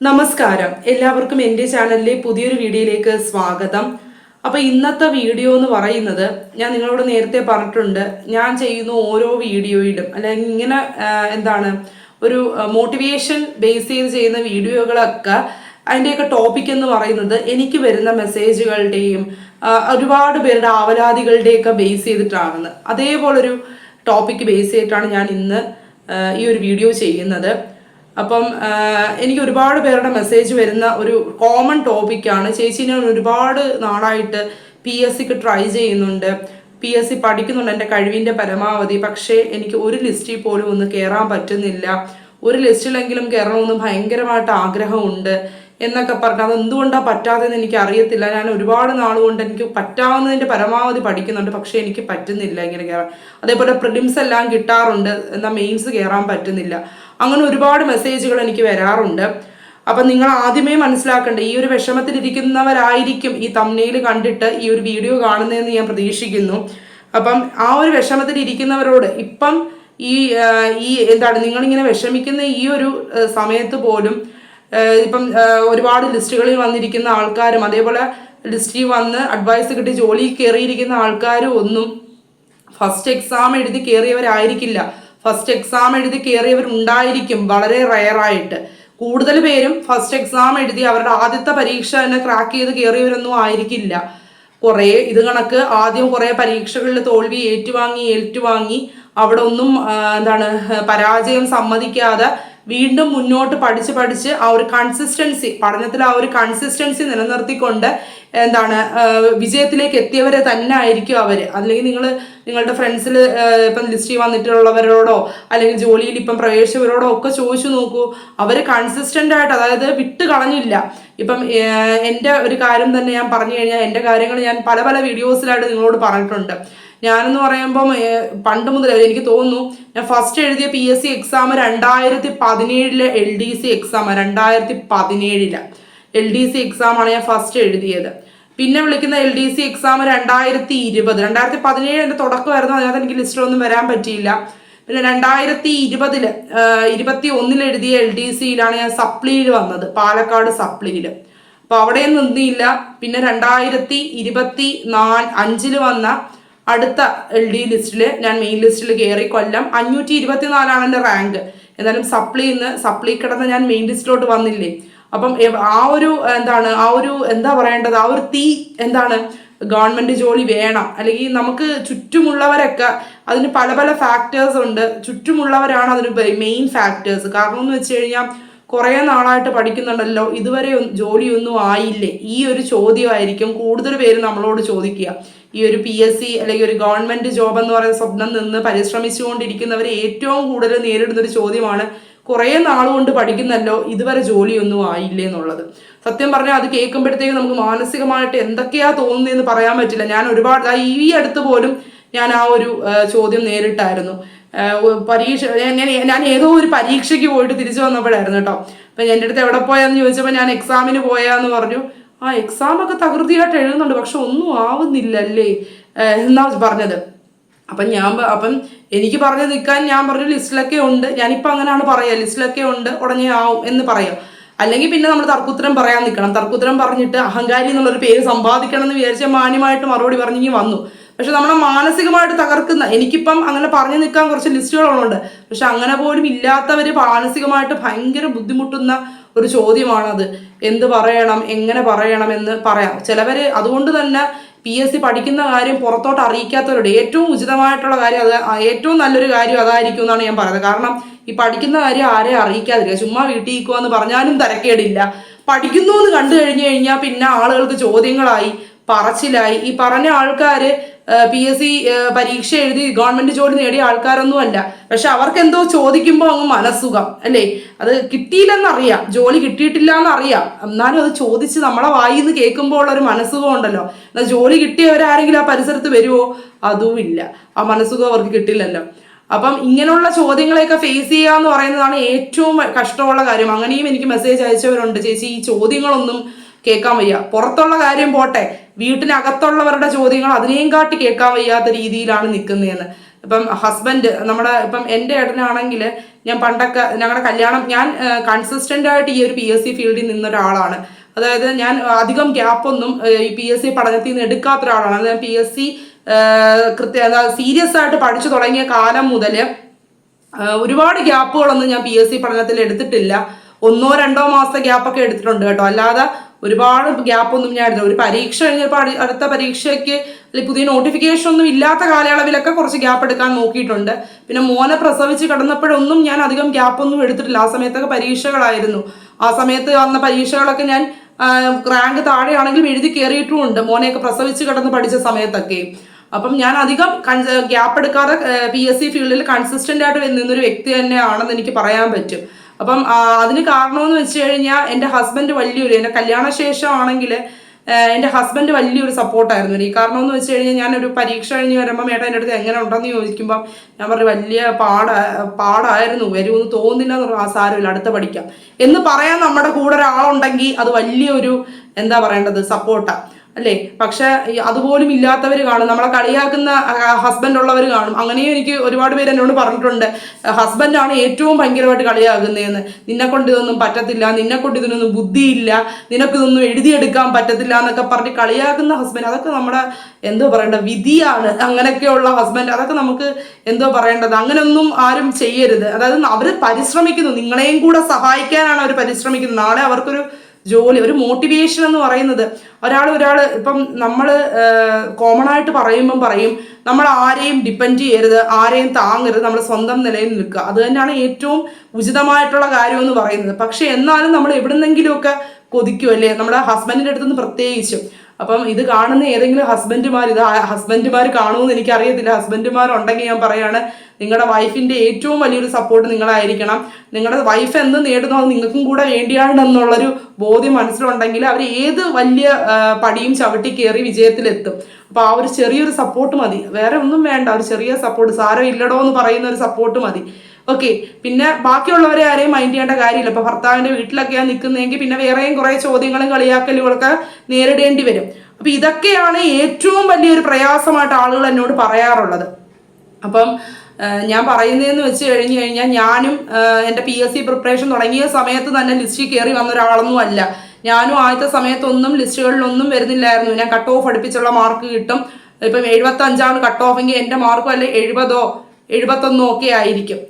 നമസ്കാരം. എല്ലാവർക്കും എന്റെ ചാനലിലെ പുതിയൊരു വീഡിയോയിലേക്ക് സ്വാഗതം. അപ്പോൾ ഇന്നത്തെ വീഡിയോ എന്ന് പറയുന്നത് ഞാൻ നിങ്ങളോട് നേരത്തെ പറഞ്ഞിട്ടുണ്ട്. ഞാൻ ചെയ്യുന്ന ഓരോ വീഡിയോയിലും അല്ലെങ്കിൽ ഇങ്ങനെ എന്താണ് ഒരു മോട്ടിവേഷൻ ബേസ് ചെയ്ത് ചെയ്യുന്ന വീഡിയോകളൊക്കെ അതിന്റെയൊക്കെ ടോപ്പിക് എന്ന് പറയുന്നത് എനിക്ക് വരുന്ന മെസ്സേജുകളുടെയും ഒരുപാട് പേരുടെ ആവലാതികളുടെയൊക്കെ ബേസ് ചെയ്തിട്ടാണെന്ന് അതേപോലൊരു ടോപ്പിക് ബേസ് ചെയ്തിട്ടാണ് ഞാൻ ഇന്ന് ഈ ഒരു വീഡിയോ ചെയ്യുന്നത്. അപ്പം എനിക്ക് ഒരുപാട് പേരുടെ മെസ്സേജ് വരുന്ന ഒരു കോമൺ ടോപ്പിക്കാണ് ചേച്ചി ഞാൻ ഒരുപാട് നാളായിട്ട് പി എസ് സിക്ക് ട്രൈ ചെയ്യുന്നുണ്ട്. പി എസ് സി പഠിക്കുന്നുണ്ട് എന്റെ കഴിവിന്റെ പരമാവധി. പക്ഷേ എനിക്ക് ഒരു ലിസ്റ്റിൽ പോലും ഒന്ന് കയറാൻ പറ്റുന്നില്ല. ഒരു ലിസ്റ്റിലെങ്കിലും കയറണമെന്ന് ഭയങ്കരമായിട്ട് ആഗ്രഹമുണ്ട് എന്നൊക്കെ പറഞ്ഞ് അത് എന്തുകൊണ്ടാണ് പറ്റാത്തതെന്ന് എനിക്ക് അറിയത്തില്ല. ഞാൻ ഒരുപാട് നാളുകൊണ്ട് എനിക്ക് പറ്റാവുന്നതിന്റെ പരമാവധി പഠിക്കുന്നുണ്ട്. പക്ഷേ എനിക്ക് പറ്റുന്നില്ല ഇങ്ങനെ കയറാൻ അതേപോലെ പ്രിലിംസ് എല്ലാം കിട്ടാറുണ്ട്. എന്നാൽ മെയിൻസ് കയറാൻ പറ്റുന്നില്ല. അങ്ങനെ ഒരുപാട് മെസ്സേജുകൾ എനിക്ക് വരാറുണ്ട്. അപ്പം നിങ്ങൾ ആദ്യമേ മനസ്സിലാക്കേണ്ട ഈ ഒരു വിഷമത്തിലിരിക്കുന്നവരായിരിക്കും ഈ തമ്നയിൽ കണ്ടിട്ട് ഈ ഒരു വീഡിയോ കാണുന്നതെന്ന് ഞാൻ പ്രതീക്ഷിക്കുന്നു. അപ്പം ആ ഒരു വിഷമത്തിലിരിക്കുന്നവരോട് ഇപ്പം ഈ ഈ എന്താണ് നിങ്ങളിങ്ങനെ വിഷമിക്കുന്ന ഈ ഒരു സമയത്ത് പോലും ഇപ്പം ഒരുപാട് ലിസ്റ്റുകളിൽ വന്നിരിക്കുന്ന ആൾക്കാരും അതേപോലെ ലിസ്റ്റിൽ വന്ന് അഡ്വൈസ് കിട്ടി ജോലിയിൽ കയറിയിരിക്കുന്ന ആൾക്കാരും ഒന്നും ഫസ്റ്റ് എക്സാം എഴുതി കയറിയവരായിരിക്കില്ല. ഫസ്റ്റ് എക്സാം എഴുതി കയറിയവരുണ്ടായിരിക്കും വളരെ റയറായിട്ട് കൂടുതൽ പേരും ഫസ്റ്റ് എക്സാം എഴുതി അവരുടെ ആദ്യത്തെ പരീക്ഷ തന്നെ ക്രാക്ക് ചെയ്ത് കയറിയവരൊന്നും ആയിരിക്കില്ല. കുറേ ഇത് കണക്ക് ആദ്യം കുറേ പരീക്ഷകളിൽ തോൽവി ഏറ്റുവാങ്ങി ഏറ്റുവാങ്ങി. അവിടെ ഒന്നും എന്താണ് പരാജയം സമ്മതിക്കാതെ വീണ്ടും മുന്നോട്ട് പഠിച്ച് പഠിച്ച് ആ ഒരു കൺസിസ്റ്റൻസി പഠനത്തിൽ ആ ഒരു കൺസിസ്റ്റൻസി നിലനിർത്തിക്കൊണ്ട് എന്താണ് വിജയത്തിലേക്ക് എത്തിയവരെ തന്നെ ആയിരിക്കും അവർ അല്ലെങ്കിൽ നിങ്ങൾ നിങ്ങളുടെ ഫ്രണ്ട്സിൽ ഇപ്പം ലിസ്റ്റിൽ വന്നിട്ടുള്ളവരോടോ അല്ലെങ്കിൽ ജോലിയിൽ ഇപ്പം പ്രവേശിച്ചവരോടോ ഒക്കെ ചോദിച്ചു നോക്കൂ. അവർ കൺസിസ്റ്റന്റ് ആയിട്ട് അതായത് വിട്ട് കളഞ്ഞില്ല. ഇപ്പം എന്റെ ഒരു കാര്യം തന്നെ ഞാൻ പറഞ്ഞു കഴിഞ്ഞാൽ എന്റെ കാര്യങ്ങൾ ഞാൻ പല പല വീഡിയോസിലായിട്ട് നിങ്ങളോട് പറഞ്ഞിട്ടുണ്ട്. ഞാനെന്ന് പറയുമ്പം പണ്ട് മുതൽ എനിക്ക് തോന്നുന്നു ഞാൻ ഫസ്റ്റ് എഴുതിയ പി എസ് സി എക്സാം രണ്ടായിരത്തി പതിനേഴിലെ എൽ ഡി സി എക്സാം രണ്ടായിരത്തി പതിനേഴിൽ എൽ ഡി സി എക്സാം ആണ് ഞാൻ ഫസ്റ്റ് എഴുതിയത്. പിന്നെ വിളിക്കുന്ന എൽ ഡി സി എക്സാം രണ്ടായിരത്തി ഇരുപത് രണ്ടായിരത്തി പതിനേഴ് എന്റെ തുടക്കമായിരുന്നു അതിനകത്ത് എനിക്ക് ലിസ്റ്റിലൊന്നും വരാൻ പറ്റിയില്ല. പിന്നെ രണ്ടായിരത്തി ഇരുപതിൽ ഇരുപത്തി ഒന്നിൽ എഴുതിയ എൽ ഡി സിയിലാണ് ഞാൻ സപ്ലിയിൽ വന്നത് പാലക്കാട് സപ്ലിയിൽ അപ്പോൾ അവിടെയും നിന്നില്ല. പിന്നെ രണ്ടായിരത്തി ഇരുപത്തി നാല് അഞ്ചിൽ വന്ന അടുത്ത എൽ ഡി ലിസ്റ്റിൽ ഞാൻ മെയിൻ ലിസ്റ്റിൽ കയറി കൊല്ലം. അഞ്ഞൂറ്റി ഇരുപത്തി നാലാണ് എന്റെ റാങ്ക് എന്നാലും സപ്ലി ഇന്ന് സപ്ലി കിടന്ന് ഞാൻ മെയിൻ ലിസ്റ്റിലോട്ട് വന്നില്ലേ? അപ്പം ആ ഒരു എന്താണ് ആ ഒരു എന്താ പറയേണ്ടത്? ആ ഒരു തീ എന്താണ് ഗവൺമെന്റ് ജോലി വേണം. അല്ലെങ്കിൽ നമുക്ക് ചുറ്റുമുള്ളവരൊക്കെ അതിന് പല പല ഫാക്ടേഴ്സ് ഉണ്ട്. ചുറ്റുമുള്ളവരാണ് അതിന് മെയിൻ ഫാക്ടേഴ്സ് കാരണം എന്ന് വെച്ച് കഴിഞ്ഞാൽ കുറേ നാളായിട്ട് പഠിക്കുന്നുണ്ടല്ലോ. ഇതുവരെ ജോലിയൊന്നും ആയില്ലേ? ഈ ഒരു ചോദ്യമായിരിക്കും കൂടുതൽ പേര് നമ്മളോട് ചോദിക്കുക. ഈ ഒരു പി എസ് സി അല്ലെങ്കിൽ ഒരു ഗവൺമെന്റ് ജോബ് എന്ന് പറയുന്ന സ്വപ്നം നിന്ന് പരിശ്രമിച്ചുകൊണ്ടിരിക്കുന്നവർ ഏറ്റവും കൂടുതൽ നേരിടുന്ന ഒരു ചോദ്യമാണ് കുറേ നാളുകൊണ്ട് പഠിക്കുന്നല്ലോ ഇതുവരെ ജോലിയൊന്നും ആയില്ലേ എന്നുള്ളത്. സത്യം പറഞ്ഞാൽ അത് കേൾക്കുമ്പോഴത്തേക്ക് നമുക്ക് മാനസികമായിട്ട് എന്തൊക്കെയാ തോന്നുന്നതെന്ന് പറയാൻ പറ്റില്ല. ഞാൻ ഒരുപാട് ഈ അടുത്ത് പോലും ഞാൻ ആ ഒരു ചോദ്യം നേരിട്ടായിരുന്നു. പരീക്ഷ ഞാൻ ഞാൻ- ഏതോ ഒരു പരീക്ഷയ്ക്ക് പോയിട്ട് തിരിച്ചു വന്നപ്പോഴായിരുന്നു കേട്ടോ. അപ്പം എന്റെ അടുത്ത് എവിടെ പോയാന്ന് ചോദിച്ചപ്പോൾ ഞാൻ എക്സാമിന് പോയാന്ന് പറഞ്ഞു. ആ എക്സാം ഒക്കെ തകൃതിയായിട്ട് എഴുതുന്നുണ്ട് പക്ഷെ ഒന്നും ആവുന്നില്ലല്ലേ? എന്നാ പറഞ്ഞത്. അപ്പം ഞാൻ അപ്പം എനിക്ക് പറഞ്ഞു നിൽക്കാൻ ഞാൻ പറഞ്ഞു ലിസ്റ്റിലൊക്കെ ഉണ്ട്. ഞാനിപ്പോൾ അങ്ങനെയാണ് പറയുക ലിസ്റ്റിലൊക്കെ ഉണ്ട് ഉടനെ ആവും എന്ന് പറയാം. അല്ലെങ്കിൽ പിന്നെ നമ്മൾ തർക്കുത്തരം പറയാൻ നിൽക്കണം. തർക്കുത്തരം പറഞ്ഞിട്ട് അഹങ്കാരി എന്നുള്ളൊരു പേര് സമ്പാദിക്കണം എന്ന് വിചാരിച്ച മാന്യമായിട്ട് മറുപടി പറഞ്ഞെങ്കിൽ വന്നു. പക്ഷെ നമ്മളെ മാനസികമായിട്ട് തകർക്കുന്ന എനിക്കിപ്പം അങ്ങനെ പറഞ്ഞു നിൽക്കാൻ കുറച്ച് ലിസ്റ്റുകളുണ്ട് പക്ഷെ അങ്ങനെ പോലും ഇല്ലാത്തവർ മാനസികമായിട്ട് ഭയങ്കര ബുദ്ധിമുട്ടുന്ന ഒരു ചോദ്യമാണത്. എന്ത് പറയണം? എങ്ങനെ പറയണം എന്ന് പറയാം. ചിലവർ അതുകൊണ്ട് തന്നെ പി എസ് സി പഠിക്കുന്ന കാര്യം പുറത്തോട്ട് അറിയിക്കാത്തവരുടെ ഏറ്റവും ഉചിതമായിട്ടുള്ള കാര്യം അത് ഏറ്റവും നല്ലൊരു കാര്യം അതായിരിക്കും എന്നാണ് ഞാൻ പറയുന്നത്. കാരണം ഈ പഠിക്കുന്ന കാര്യം ആരെയും അറിയിക്കാതിരിക്കുക. ചുമ്മാ വീട്ടിൽ എന്ന് പറഞ്ഞാലും തരക്കേടില്ല. പഠിക്കുന്നു എന്ന് കണ്ടു കഴിഞ്ഞു കഴിഞ്ഞാൽ പിന്നെ ആളുകൾക്ക് ചോദ്യങ്ങളായി പറച്ചിലായി. ഈ പറഞ്ഞ ആൾക്കാർ പി എസ് സി പരീക്ഷ എഴുതി ഗവൺമെന്റ് ജോലി നേടിയ ആൾക്കാരൊന്നും അല്ല പക്ഷെ അവർക്ക് എന്തോ ചോദിക്കുമ്പോൾ അങ്ങ് മനസ്സുഖം അല്ലേ? അത് കിട്ടിയില്ലെന്നറിയാം ജോലി കിട്ടിയിട്ടില്ല എന്നറിയാം എന്നാലും അത് ചോദിച്ച് നമ്മളെ വായിൽ നിന്ന് കേൾക്കുമ്പോൾ ഉള്ള ഒരു മനസ്സുഖം ഉണ്ടല്ലോ. എന്നാൽ ജോലി കിട്ടിയവരാരെങ്കിലും ആ പരിസരത്ത് വരുമോ അതും ഇല്ല ആ മനസ്സുഖം അവർക്ക് കിട്ടില്ലല്ലോ. അപ്പം ഇങ്ങനെയുള്ള ചോദ്യങ്ങളെയൊക്കെ ഫേസ് ചെയ്യുക എന്ന് പറയുന്നതാണ് ഏറ്റവും കഷ്ടമുള്ള കാര്യം. അങ്ങനെയും എനിക്ക് മെസ്സേജ് അയച്ചവരുണ്ട്. ചേച്ചി ഈ ചോദ്യങ്ങളൊന്നും കേൾക്കാൻ വയ്യ. പുറത്തുള്ള കാര്യം പോട്ടെ. വീട്ടിനകത്തുള്ളവരുടെ ചോദ്യങ്ങൾ അതിനെയും കാട്ടി കേൾക്കാൻ വയ്യാത്ത രീതിയിലാണ് നിൽക്കുന്നതെന്ന്. ഇപ്പം ഹസ്ബൻഡ് നമ്മുടെ ഇപ്പം എന്റെ ഏട്ടനാണെങ്കിൽ ഞാൻ പണ്ടൊക്കെ ഞങ്ങളുടെ കല്യാണം ഞാൻ കൺസിസ്റ്റന്റ് ആയിട്ട് ഈ ഒരു പി എസ് സി ഫീൽഡിൽ നിന്ന ഒരാളാണ്. അതായത് ഞാൻ അധികം ഗ്യാപ്പൊന്നും ഈ പി എസ് സി പഠനത്തിൽ നിന്ന് എടുക്കാത്ത ഒരാളാണ്. ഞാൻ പി എസ് സി കൃത്യ സീരിയസ് ആയിട്ട് പഠിച്ചു തുടങ്ങിയ കാലം മുതൽ ഒരുപാട് ഗ്യാപ്പുകളൊന്നും ഞാൻ പി എസ് സി പഠനത്തിൽ എടുത്തിട്ടില്ല. ഒന്നോ രണ്ടോ മാസത്തെ ഗ്യാപ്പൊക്കെ എടുത്തിട്ടുണ്ട് കേട്ടോ. അല്ലാതെ ഒരുപാട് ഗ്യാപ്പൊന്നും ഞാൻ എടുത്തില്ല ഒരു പരീക്ഷ കഴിഞ്ഞപ്പോൾ അടുത്ത പരീക്ഷയ്ക്ക് അല്ലെങ്കിൽ പുതിയ നോട്ടിഫിക്കേഷൻ ഒന്നും ഇല്ലാത്ത കാലയളവിലൊക്കെ കുറച്ച് ഗ്യാപ്പ് എടുക്കാൻ നോക്കിയിട്ടുണ്ട്. പിന്നെ മോനെ പ്രസവിച്ച് കിടന്നപ്പോഴൊന്നും ഞാൻ അധികം ഗ്യാപ്പൊന്നും എടുത്തിട്ടില്ല. ആ സമയത്തൊക്കെ പരീക്ഷകളായിരുന്നു. ആ സമയത്ത് വന്ന പരീക്ഷകളൊക്കെ ഞാൻ റാങ്ക് താഴെയാണെങ്കിലും എഴുതി കയറിയിട്ടുമുണ്ട് മോനെയൊക്കെ പ്രസവിച്ച് കിടന്ന് പഠിച്ച സമയത്തൊക്കെ. അപ്പം ഞാൻ അധികം ഗ്യാപ്പ് എടുക്കാതെ പി എസ് സി ഫീൽഡിൽ കൺസിസ്റ്റന്റ് ആയിട്ട് നിന്നൊരു വ്യക്തി തന്നെയാണെന്ന് എനിക്ക് പറയാൻ പറ്റും. അപ്പം അതിന് കാരണമെന്ന് വെച്ച് കഴിഞ്ഞാൽ എന്റെ ഹസ്ബൻഡ് വലിയൊരു എന്റെ കല്യാണ ശേഷമാണെങ്കിൽ എന്റെ ഹസ്ബൻഡ് വലിയൊരു സപ്പോർട്ടായിരുന്നു എനിക്ക്. കാരണം എന്ന് വെച്ച് കഴിഞ്ഞാൽ ഞാനൊരു പരീക്ഷ കഴിഞ്ഞ് വരുമ്പോൾ ഏട്ടാ എന്റെ അടുത്ത് എങ്ങനെ ഉണ്ടെന്ന് ചോദിക്കുമ്പം ഞാൻ പറഞ്ഞു വലിയ പാട പാടായിരുന്നു വരുമെന്ന് തോന്നുന്നില്ല എന്ന് ആ സാരമില്ല അടുത്ത പഠിക്കാം. എന്ന് പറയാൻ നമ്മുടെ കൂടെ ഒരാളുണ്ടെങ്കിൽ അത് വലിയൊരു എന്താ പറയേണ്ടത് സപ്പോർട്ടാണ് അല്ലേ? പക്ഷെ അതുപോലും ഇല്ലാത്തവർ കാണും. നമ്മളെ കളിയാക്കുന്ന ഹസ്ബൻഡ് ഉള്ളവർ കാണും. അങ്ങനെയും എനിക്ക് ഒരുപാട് പേര് എന്നോട് പറഞ്ഞിട്ടുണ്ട്. ഹസ്ബൻഡാണ് ഏറ്റവും ഭയങ്കരമായിട്ട് കളിയാകുന്നതെന്ന് നിന്നെ കൊണ്ട് ഇതൊന്നും പറ്റത്തില്ല. നിന്നെ കൊണ്ട് ഇതിനൊന്നും ബുദ്ധിയില്ല. നിനക്കിതൊന്നും എഴുതിയെടുക്കാൻ പറ്റത്തില്ല എന്നൊക്കെ പറഞ്ഞ് കളിയാക്കുന്ന ഹസ്ബൻഡ് അതൊക്കെ നമ്മുടെ എന്തോ പറയേണ്ട വിധിയാണ്. അങ്ങനെയൊക്കെയുള്ള ഹസ്ബൻഡ് അതൊക്കെ നമുക്ക് എന്തോ പറയേണ്ടത്. അങ്ങനെയൊന്നും ആരും ചെയ്യരുത്. അതായത് അവർ പരിശ്രമിക്കുന്നു. നിങ്ങളെയും കൂടെ സഹായിക്കാനാണ് അവർ പരിശ്രമിക്കുന്നത്. നാളെ അവർക്കൊരു ജോലി ഒരു മോട്ടിവേഷൻ എന്ന് പറയുന്നത് ഒരാൾ ഒരാൾ ഇപ്പം നമ്മൾ കോമൺ ആയിട്ട് പറയുമ്പം പറയും നമ്മൾ ആരെയും ഡിപ്പെൻഡ് ചെയ്യരുത് ആരെയും താങ്ങരുത് നമ്മൾ സ്വന്തം നിലയിൽ നിൽക്കുക. അത് തന്നെയാണ് ഏറ്റവും ഉചിതമായിട്ടുള്ള കാര്യം എന്ന് പറയുന്നത്. പക്ഷെ എന്നാലും നമ്മൾ എവിടുന്നെങ്കിലുമൊക്കെ കൊതിക്കുമല്ലേ നമ്മുടെ ഹസ്ബൻഡിന്റെ അടുത്തുനിന്ന് പ്രത്യേകിച്ചും അപ്പം ഇത് കാണുന്ന ഏതെങ്കിലും ഹസ്ബൻഡുമാർ ഇത് ഹസ്ബൻഡുമാർ കാണുമെന്ന് എനിക്കറിയത്തില്ല. ഹസ്ബൻഡുമാരുണ്ടെങ്കിൽ ഞാൻ പറയാണ് നിങ്ങളുടെ വൈഫിന്റെ ഏറ്റവും വലിയൊരു സപ്പോർട്ട് നിങ്ങളായിരിക്കണം. നിങ്ങളുടെ വൈഫ് എന്ത് നേടുന്നോ അത് നിങ്ങൾക്കും കൂടെ വേണ്ടിയാണെന്നുള്ളൊരു ബോധ്യം മനസ്സിലുണ്ടെങ്കിൽ അവർ ഏത് വലിയ പടിയും ചവിട്ടി കയറി വിജയത്തിലെത്തും. അപ്പോൾ ആ ഒരു ചെറിയൊരു സപ്പോർട്ട് മതി. വേറെ ഒന്നും വേണ്ട. ഒരു ചെറിയ സപ്പോർട്ട് സാരം ഇല്ലടോ എന്ന് പറയുന്ന ഒരു സപ്പോർട്ട് മതി. ഓക്കെ പിന്നെ ബാക്കിയുള്ളവരെ ആരെയും മൈൻഡ് ചെയ്യേണ്ട കാര്യമില്ല. ഇപ്പൊ ഭർത്താവിന്റെ വീട്ടിലൊക്കെയാണ് നിൽക്കുന്നതെങ്കിൽ പിന്നെ വേറെയും കുറെ ചോദ്യങ്ങളും കളിയാക്കലുകളൊക്കെ നേരിടേണ്ടി വരും. അപ്പൊ ഇതൊക്കെയാണ് ഏറ്റവും വലിയൊരു പ്രയാസമായിട്ട് ആളുകൾ എന്നോട് പറയാറുള്ളത്. അപ്പം ഞാൻ പറയുന്നതെന്ന് വെച്ച് കഴിഞ്ഞു കഴിഞ്ഞാൽ ഞാനും എന്റെ പി എസ് സി പ്രിപ്പറേഷൻ തുടങ്ങിയ സമയത്ത് തന്നെ ലിസ്റ്റിൽ കയറി വന്ന ഒരാളൊന്നും അല്ല. ഞാനും ആദ്യത്തെ സമയത്തൊന്നും ലിസ്റ്റുകളിലൊന്നും വരുന്നില്ലായിരുന്നു. ഞാൻ കട്ട് ഓഫ് അടുപ്പിച്ചുള്ള മാർക്ക് കിട്ടും. ഇപ്പം എഴുപത്തഞ്ചാണ് കട്ട് ഓഫെങ്കിൽ എന്റെ മാർക്കും അല്ലെ എഴുപതോ എഴുപത്തൊന്നോ ഒക്കെ ആയിരിക്കും.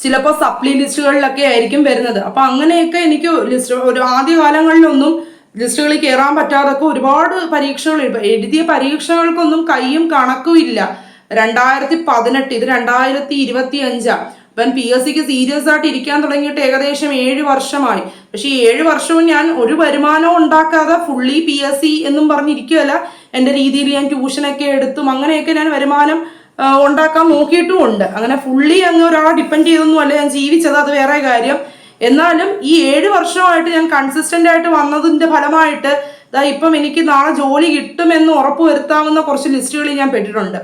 ചിലപ്പോൾ സപ്ലി ലിസ്റ്റുകളിലൊക്കെ ആയിരിക്കും വരുന്നത്. അപ്പൊ അങ്ങനെയൊക്കെ എനിക്ക് ലിസ്റ്റ് ഒരു ആദ്യ കാലങ്ങളിലൊന്നും ലിസ്റ്റുകളിൽ കയറാൻ പറ്റാതൊക്കെ ഒരുപാട് പരീക്ഷകൾ എഴുതിയ പരീക്ഷകൾക്കൊന്നും കൈയും കണക്കും ഇല്ല. രണ്ടായിരത്തി പതിനെട്ട് ഇത് രണ്ടായിരത്തി ഇരുപത്തി അഞ്ചാ ഇപ്പം പി എസ് സിക്ക് സീരിയസ് ആയിട്ട് ഇരിക്കാൻ തുടങ്ങിയിട്ട് ഏകദേശം ഏഴ് വർഷമായി. പക്ഷെ ഈ ഏഴ് വർഷവും ഞാൻ ഒരു വരുമാനവും ഉണ്ടാക്കാതെ ഫുള്ളി പി എസ് സി എന്നും പറഞ്ഞിരിക്കുകയല്ല. എന്റെ രീതിയിൽ ഞാൻ ട്യൂഷനൊക്കെ എടുത്തും അങ്ങനെയൊക്കെ ഞാൻ വരുമാനം ഉണ്ടാക്കാൻ നോക്കിയിട്ടും ഉണ്ട് അങ്ങനെ ഫുള്ളി അങ്ങ് ഒരാളെ ഡിപ്പെൻഡ് ചെയ്തൊന്നും അല്ല ഞാൻ ജീവിച്ചത് അത് വേറെ കാര്യം. എന്നാലും ഈ ഏഴ് വർഷമായിട്ട് ഞാൻ കൺസിസ്റ്റന്റ് ആയിട്ട് വന്നതിന്റെ ഫലമായിട്ട് ഇതാ ഇപ്പം എനിക്ക് നാളെ ജോലി കിട്ടുമെന്ന് ഉറപ്പ് വരുത്താവുന്ന കുറച്ച് ലിസ്റ്റുകളിൽ ഞാൻ പെട്ടിട്ടുണ്ട്.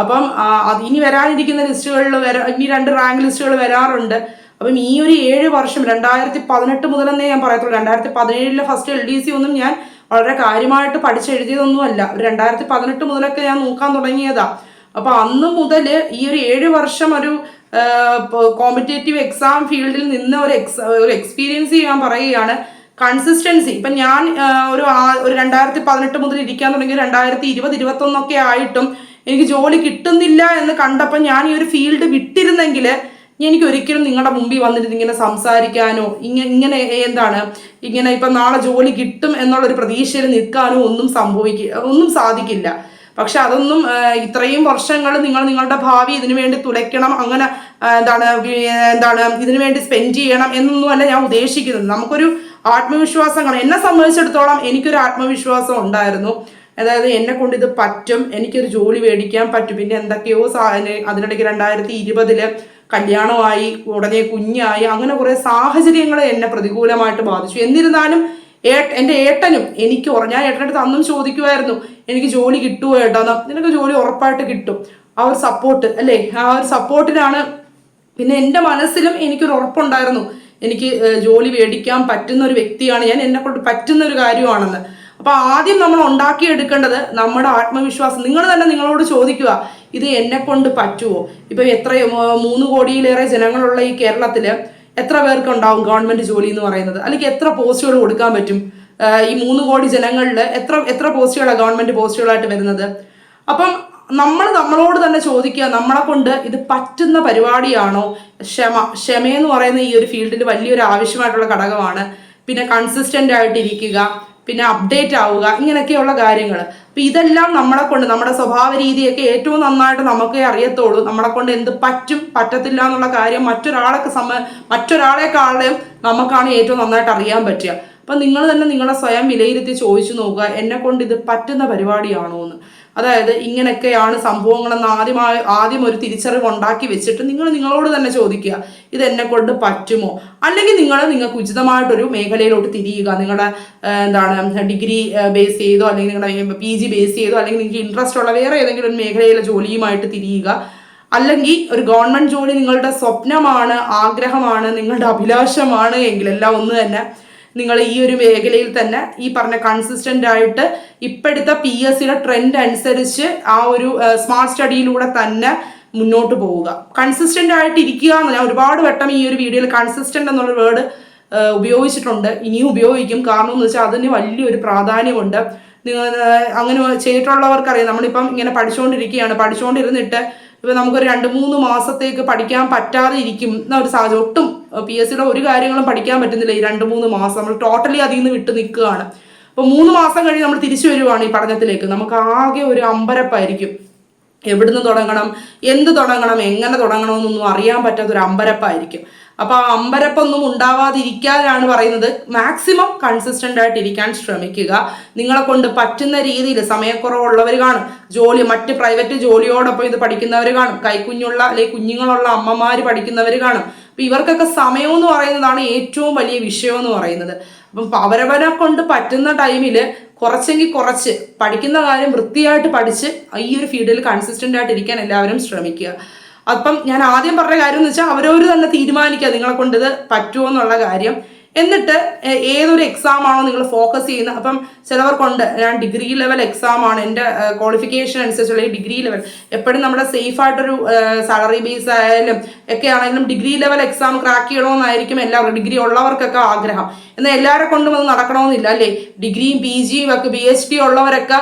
അപ്പം അത് ഇനി വരാനിരിക്കുന്ന ലിസ്റ്റുകളിൽ വരാ ഇനി രണ്ട് റാങ്ക് ലിസ്റ്റുകൾ വരാറുണ്ട്. അപ്പം ഈ ഒരു ഏഴ് വർഷം രണ്ടായിരത്തി പതിനെട്ട് മുതലെന്നേ ഞാൻ പറയത്തുള്ളൂ. രണ്ടായിരത്തി പതിനേഴിലെ ഫസ്റ്റ് എൽ ഡി സി ഒന്നും ഞാൻ വളരെ കാര്യമായിട്ട് പഠിച്ചെഴുതിയതൊന്നുമല്ല ഒരു രണ്ടായിരത്തി പതിനെട്ട് മുതലൊക്കെ ഞാൻ നോക്കാൻ തുടങ്ങിയതാ. അപ്പൊ അന്ന് മുതൽ ഈ ഒരു ഏഴ് വർഷം ഒരു കോമ്പറ്റേറ്റീവ് എക്സാം ഫീൽഡിൽ നിന്ന് ഒരു എക്സ് ഒരു എക്സ്പീരിയൻസ് ചെയ്യാൻ പറയുകയാണ്. കൺസിസ്റ്റൻസി ഇപ്പം ഞാൻ ഒരു ഒരു രണ്ടായിരത്തി പതിനെട്ട് മുതൽ ഇരിക്കാൻ തുടങ്ങി രണ്ടായിരത്തി ഇരുപത് ഇരുപത്തൊന്നൊക്കെ ആയിട്ടും എനിക്ക് ജോലി കിട്ടുന്നില്ല എന്ന് കണ്ടപ്പോൾ ഞാൻ ഈ ഒരു ഫീൽഡ് വിട്ടിരുന്നെങ്കിൽ എനിക്ക് ഒരിക്കലും നിങ്ങളുടെ മുമ്പിൽ വന്നിട്ട് ഇങ്ങനെ സംസാരിക്കാനോ ഇങ്ങനെ ഇങ്ങനെ എന്താണ് ഇങ്ങനെ ഇപ്പം നാളെ ജോലി കിട്ടും എന്നുള്ളൊരു പ്രതീക്ഷയിൽ നിൽക്കാനോ ഒന്നും സംഭവിക്കുക ഒന്നും സാധിക്കില്ല. പക്ഷെ അതൊന്നും ഇത്രയും വർഷങ്ങൾ നിങ്ങൾ നിങ്ങളുടെ ഭാവി ഇതിനു വേണ്ടി തുലയ്ക്കണം അങ്ങനെ എന്താണ് എന്താണ് ഇതിനു വേണ്ടി സ്പെൻഡ് ചെയ്യണം എന്നൊന്നുമല്ല ഞാൻ ഉദ്ദേശിക്കുന്നത്. നമുക്കൊരു ആത്മവിശ്വാസം കാണാം. എന്നെ സംബന്ധിച്ചിടത്തോളം എനിക്കൊരു ആത്മവിശ്വാസം ഉണ്ടായിരുന്നു. അതായത് എന്നെ കൊണ്ട് ഇത് പറ്റും എനിക്കൊരു ജോലി മേടിക്കാൻ പറ്റും. പിന്നെ എന്തൊക്കെയോ അതിനിടയ്ക്ക് രണ്ടായിരത്തി ഇരുപതിൽ കല്യാണമായി ഉടനെ കുഞ്ഞായി അങ്ങനെ കുറെ സാഹചര്യങ്ങൾ എന്നെ പ്രതികൂലമായിട്ട് ബാധിച്ചു. എന്നിരുന്നാലും ഏട്ട എന്റെ ഏട്ടനും എനിക്ക് ഞാൻ ഏട്ടന്റെ അടുത്ത് അന്നും ചോദിക്കുമായിരുന്നു എനിക്ക് ജോലി കിട്ടുമോ ഏട്ടാ? നിനക്ക് ജോലി ഉറപ്പായിട്ട് കിട്ടും. ആ ഒരു സപ്പോർട്ട് അല്ലേ? ആ ഒരു സപ്പോർട്ടിലാണ് പിന്നെ എന്റെ മനസ്സിലും എനിക്കൊരു ഉറപ്പുണ്ടായിരുന്നു. എനിക്ക് ജോലി മേടിക്കാൻ പറ്റുന്ന ഒരു വ്യക്തിയാണ്. ഞാൻ എന്നെ കൊണ്ട് പറ്റുന്ന ഒരു കാര്യമാണെന്ന്. അപ്പൊ ആദ്യം നമ്മൾ ഉണ്ടാക്കിയെടുക്കേണ്ടത് നമ്മുടെ ആത്മവിശ്വാസം. നിങ്ങൾ തന്നെ നിങ്ങളോട് ചോദിക്കുക ഇത് എന്നെ കൊണ്ട് പറ്റുമോ ഇപ്പൊ എത്രയോ മൂന്ന് കോടിയിലേറെ ജനങ്ങളുള്ള ഈ കേരളത്തിൽ എത്ര പേർക്ക് ഉണ്ടാവും ഗവൺമെന്റ് ജോലി എന്ന് പറയുന്നത്? അല്ലെങ്കിൽ എത്ര പോസ്റ്റുകൾ കൊടുക്കാൻ പറ്റും? ഈ മൂന്ന് കോടി ജനങ്ങളിൽ എത്ര എത്ര പോസ്റ്റുകളാണ് ഗവൺമെന്റ് പോസ്റ്റുകളായിട്ട് വരുന്നത്? അപ്പം നമ്മൾ നമ്മളോട് തന്നെ ചോദിക്കുക നമ്മളെ കൊണ്ട് ഇത് പറ്റുന്ന പരിപാടിയാണോ? ക്ഷമ ക്ഷമയെന്ന് പറയുന്ന ഈ ഒരു ഫീൽഡിൽ വലിയൊരു ആവശ്യമായിട്ടുള്ള ഘടകമാണ്. പിന്നെ കൺസിസ്റ്റന്റ് ആയിട്ട് ഇരിക്കുക പിന്നെ അപ്ഡേറ്റ് ആവുക ഇങ്ങനെയൊക്കെയുള്ള കാര്യങ്ങൾ അപ്പൊ ഇതെല്ലാം നമ്മളെ കൊണ്ട് നമ്മുടെ സ്വഭാവ രീതിയൊക്കെ ഏറ്റവും നന്നായിട്ട് നമുക്കേ അറിയത്തുള്ളൂ നമ്മളെ കൊണ്ട് എന്ത് പറ്റും പറ്റത്തില്ല എന്നുള്ള കാര്യം മറ്റൊരാളെ സമ മറ്റൊരാളെക്കാളും നമുക്കാണ് ഏറ്റവും നന്നായിട്ട് അറിയാൻ പറ്റുക. അപ്പൊ നിങ്ങൾ തന്നെ നിങ്ങളെ സ്വയം വിലയിരുത്തി ചോദിച്ചു നോക്കുക എന്നെ കൊണ്ട് ഇത് പറ്റുന്ന പരിപാടിയാണോ എന്ന് അതായത് ഇങ്ങനെയൊക്കെയാണ് സംഭവങ്ങളെന്ന് ആദ്യമായി ആദ്യം ഒരു തിരിച്ചറിവ് ഉണ്ടാക്കി വെച്ചിട്ട് നിങ്ങൾ നിങ്ങളോട് തന്നെ ചോദിക്കുക ഇത് എന്നെ കൊണ്ട് പറ്റുമോ? അല്ലെങ്കിൽ നിങ്ങൾ നിങ്ങൾക്ക് ഉചിതമായിട്ടൊരു മേഖലയിലോട്ട് തിരിയുക. നിങ്ങളുടെ എന്താണ് ഡിഗ്രി ബേസ് ചെയ്തോ അല്ലെങ്കിൽ നിങ്ങളുടെ പി ജി ബേസ് ചെയ്തോ അല്ലെങ്കിൽ നിങ്ങൾക്ക് ഇൻട്രസ്റ്റ് ഉള്ള വേറെ ഏതെങ്കിലും ഒരു മേഖലയിലെ ജോലിയുമായിട്ട് തിരിയുക. അല്ലെങ്കിൽ ഒരു ഗവൺമെന്റ് ജോലി നിങ്ങളുടെ സ്വപ്നമാണ് ആഗ്രഹമാണ് നിങ്ങളുടെ അഭിലാഷമാണ് എങ്കിൽ എല്ലാം ഒന്ന് തന്നെ നിങ്ങൾ ഈ ഒരു മേഖലയിൽ തന്നെ ഈ പറഞ്ഞ കൺസിസ്റ്റന്റ് ആയിട്ട് ഇപ്പോഴത്തെ പി എസ് സിയുടെ ട്രെൻഡ് അനുസരിച്ച് ആ ഒരു സ്മാർട്ട് സ്റ്റഡിയിലൂടെ തന്നെ മുന്നോട്ട് പോവുക. കൺസിസ്റ്റന്റ് ആയിട്ട് ഇരിക്കുക എന്ന് ഞാൻ ഒരുപാട് വട്ടം ഈ ഒരു വീഡിയോയിൽ കൺസിസ്റ്റന്റ് എന്നുള്ള വേർഡ് ഉപയോഗിച്ചിട്ടുണ്ട്. ഇനിയും ഉപയോഗിക്കും. കാരണം എന്ന് വെച്ചാൽ അതിന് വലിയൊരു പ്രാധാന്യമുണ്ട്. നിങ്ങൾ അങ്ങനെ ചെയ്തിട്ടുള്ളവർക്കറിയാം. നമ്മളിപ്പം ഇങ്ങനെ പഠിച്ചുകൊണ്ടിരിക്കുകയാണ് പഠിച്ചുകൊണ്ടിരുന്നിട്ട് ഇപ്പൊ നമുക്കൊരു രണ്ട് മൂന്ന് മാസത്തേക്ക് പഠിക്കാൻ പറ്റാതെ ഇരിക്കും. എന്ന ഒരു സാഹചര്യം. ഒട്ടും പി എസ് സിയുടെ ഒരു കാര്യങ്ങളും പഠിക്കാൻ പറ്റുന്നില്ല. ഈ രണ്ട് മൂന്ന് മാസം നമ്മൾ ടോട്ടലി അതിൽ നിന്ന് വിട്ട് നിൽക്കുകയാണ്. അപ്പോൾ മൂന്ന് മാസം കഴിഞ്ഞ് നമ്മൾ തിരിച്ചു വരുവാണ് ഈ പഠനത്തിലേക്ക്. നമുക്ക് ആകെ ഒരു അമ്പരപ്പായിരിക്കും. എവിടുന്ന് തുടങ്ങണം? എന്ത് തുടങ്ങണം? എങ്ങനെ തുടങ്ങണമെന്നൊന്നും അറിയാൻ പറ്റാത്ത ഒരു അമ്പരപ്പായിരിക്കും. അപ്പൊ ആ അമ്പരപ്പൊന്നും ഉണ്ടാവാതിരിക്കാനാണ് പറയുന്നത്. മാക്സിമം കൺസിസ്റ്റന്റ് ആയിട്ട് ഇരിക്കാൻ ശ്രമിക്കുക. നിങ്ങളെ കൊണ്ട് പറ്റുന്ന രീതിയിൽ സമയക്കുറവുള്ളവർ കാണും. ജോലി മറ്റ് പ്രൈവറ്റ് ജോലിയോടൊപ്പം ഇത് പഠിക്കുന്നവർ കാണും. കൈക്കുഞ്ഞുള്ള അല്ലെങ്കിൽ കുഞ്ഞുങ്ങളുള്ള അമ്മമാര് പഠിക്കുന്നവർ കാണും. അപ്പൊ ഇവർക്കൊക്കെ സമയം എന്ന് പറയുന്നതാണ് ഏറ്റവും വലിയ വിഷയം എന്ന് പറയുന്നത്. അപ്പം അവരവനെ കൊണ്ട് പറ്റുന്ന ടൈമിൽ കുറച്ചെങ്കിൽ കുറച്ച് പഠിക്കുന്ന കാര്യം വൃത്തിയായിട്ട് പഠിച്ച് ഈ ഒരു ഫീൽഡിൽ കൺസിസ്റ്റന്റ് ആയിട്ട് ഇരിക്കാൻ എല്ലാവരും ശ്രമിക്കുക. അപ്പം ഞാൻ ആദ്യം പറഞ്ഞ കാര്യം എന്ന് വെച്ചാൽ അവരവർ തന്നെ തീരുമാനിക്കുക നിങ്ങളെ കൊണ്ട് ഇത് പറ്റുമോ എന്നുള്ള കാര്യം. എന്നിട്ട് ഏതൊരു എക്സാം ആണോ നിങ്ങൾ ഫോക്കസ് ചെയ്യുന്നത്? അപ്പം ചിലവർക്കുണ്ട് ഞാൻ ഡിഗ്രി ലെവൽ എക്സാം ആണ് എന്റെ ക്വാളിഫിക്കേഷൻ അനുസരിച്ചുള്ള ഈ ഡിഗ്രി ലെവൽ എപ്പോഴും നമ്മുടെ സേഫ് ആയിട്ടൊരു സാലറി ബേസ് ആയാലും ഒക്കെ ആണെങ്കിലും ഡിഗ്രി ലെവൽ എക്സാം ക്രാക്ക് ചെയ്യണമെന്നായിരിക്കും എല്ലാവർക്കും ഡിഗ്രി ഉള്ളവർക്കൊക്കെ ആഗ്രഹം. എന്നാൽ എല്ലാവരെ കൊണ്ടും അത് നടക്കണമെന്നില്ല അല്ലേ? ഡിഗ്രിയും പി ജിയും ഒക്കെ പി എച്ച് ഡി ഉള്ളവരൊക്കെ